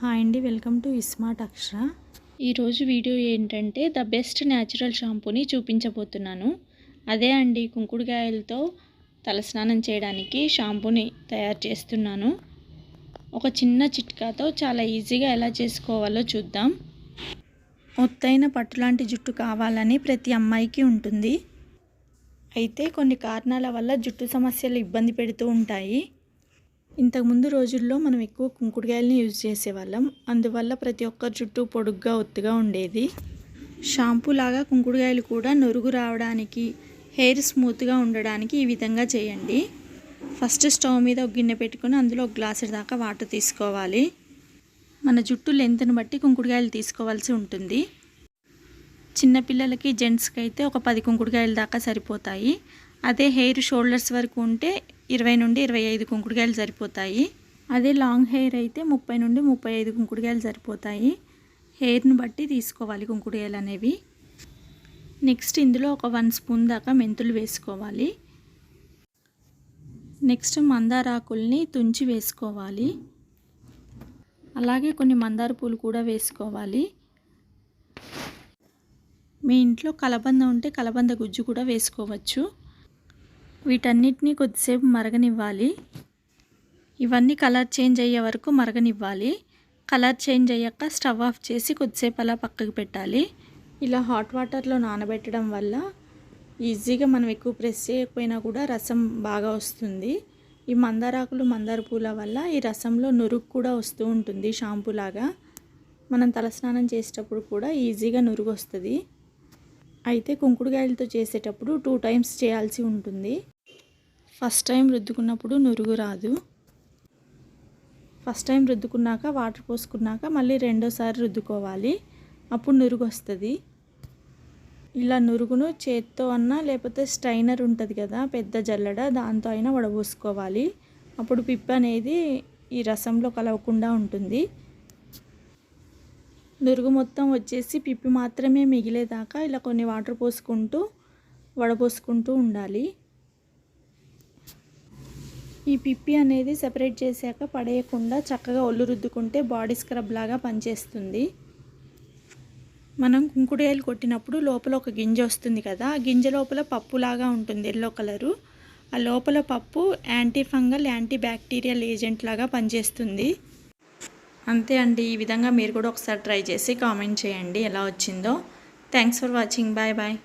Hi అండి welcome to iSmart అక్షర. ఈరోజు video ఏంటంటే ద బెస్ట్ న్యాచురల్ షాంపూని చూపించబోతున్నాను. అదే అండి కుంకుడుకాయలతో తలస్నానం చేయడానికి షాంపూని తయారు చేస్తున్నాను. ఒక చిన్న చిట్కాతో చాలా ఈజీగా ఎలా చేసుకోవాలో చూద్దాం. ఒత్తైన పట్టులాంటి జుట్టు కావాలని ప్రతి అమ్మాయికి ఉంటుంది. అయితే కొన్ని కారణాల వల్ల జుట్టు సమస్యలు ఇబ్బంది పెడుతూ ఉంటాయి. ఇంతకుముందు రోజుల్లో మనం ఎక్కువ కుంకుడుకాయలని యూజ్ చేసేవాళ్ళం. అందువల్ల ప్రతి ఒక్కరి జుట్టు పొడుగ్గా ఒత్తుగా ఉండేది. షాంపూ లాగా కుంకుడుకాయలు కూడా నొరుగు రావడానికి హెయిర్ స్మూత్గా ఉండడానికి ఈ విధంగా చేయండి. ఫస్ట్ స్టవ్ మీద ఒక గిన్నె పెట్టుకొని అందులో ఒక గ్లాసు దాకా వాటర్ తీసుకోవాలి. మన జుట్టు లెంత్ని బట్టి కుంకుడుకాయలు తీసుకోవాల్సి ఉంటుంది. చిన్నపిల్లలకి జెంట్స్కి అయితే ఒక పది కుంకుడుకాయల దాకా సరిపోతాయి. అదే హెయిర్ షోల్డర్స్ వరకు ఉంటే ఇరవై నుండి ఇరవై ఐదు కుంకుడుకాయలు సరిపోతాయి. అదే లాంగ్ హెయిర్ అయితే ముప్పై నుండి ముప్పై ఐదు కుంకుడుకాయలు సరిపోతాయి. హెయిర్ని బట్టి తీసుకోవాలి కుంకుడుకాయలు అనేవి. నెక్స్ట్ ఇందులో ఒక వన్ స్పూన్ దాకా మెంతులు వేసుకోవాలి. నెక్స్ట్ మందారాకుల్ని తుంచి వేసుకోవాలి. అలాగే కొన్ని మందార పూలు కూడా వేసుకోవాలి. మీ ఇంట్లో కలబంద ఉంటే కలబంద గుజ్జు కూడా వేసుకోవచ్చు. వీటన్నిటిని కొద్దిసేపు మరగనివ్వాలి. ఇవన్నీ కలర్ చేంజ్ అయ్యే వరకు మరగనివ్వాలి. కలర్ చేంజ్ అయ్యాక స్టవ్ ఆఫ్ చేసి కొద్దిసేపు అలా పక్కకు పెట్టాలి. ఇలా హాట్ వాటర్లో నానబెట్టడం వల్ల ఈజీగా మనం ఎక్కువ ప్రెస్ చేయకపోయినా కూడా రసం బాగా వస్తుంది. ఈ మందారాకులు మందార పూల వల్ల ఈ రసంలో నురుగు కూడా వస్తూ ఉంటుంది షాంపూ లాగా. మనం తలస్నానం చేసేటప్పుడు కూడా ఈజీగా నురుగు వస్తుంది. అయితే కుంకుడుకాయలతో చేసేటప్పుడు టూ టైమ్స్ చేయాల్సి ఉంటుంది. ఫస్ట్ టైం రుద్దుకున్నప్పుడు నురుగు రాదు. ఫస్ట్ టైం రుద్దుకున్నాక వాటర్ పోసుకున్నాక మళ్ళీ రెండోసారి రుద్దుకోవాలి. అప్పుడు నురుగు వస్తుంది. ఇలా నురుగును చేత్తో అన్నా లేకపోతే స్టైనర్ ఉంటుంది కదా పెద్ద జల్లడ దాంతో అయినా వడబోసుకోవాలి. అప్పుడు పిప్ప అనేది ఈ రసంలో కలవకుండా ఉంటుంది. నురుగు మొత్తం వచ్చేసి పిప్పి మాత్రమే మిగిలేదాకా ఇలా కొన్ని వాటర్ పోసుకుంటూ వడపోసుకుంటూ ఉండాలి. ఈ పిప్పి అనేది సెపరేట్ చేశాక పడేయకుండా చక్కగా ఒళ్ళు రుద్దుకుంటే బాడీ స్క్రబ్ లాగా పనిచేస్తుంది. మనం కుంకుడుకాయలు కొట్టినప్పుడు లోపల ఒక గింజ వస్తుంది కదా ఆ గింజ లోపల పప్పులాగా ఉంటుంది ఎల్లో కలరు. ఆ లోపల పప్పు anti fungal anti bacterial agent లాగా పనిచేస్తుంది. అంతే అండి. ఈ విధంగా మీరు కూడా ఒకసారి ట్రై చేసి కామెంట్ చేయండి. ఎలా వచ్చిందో. Thanks for watching. Bye bye.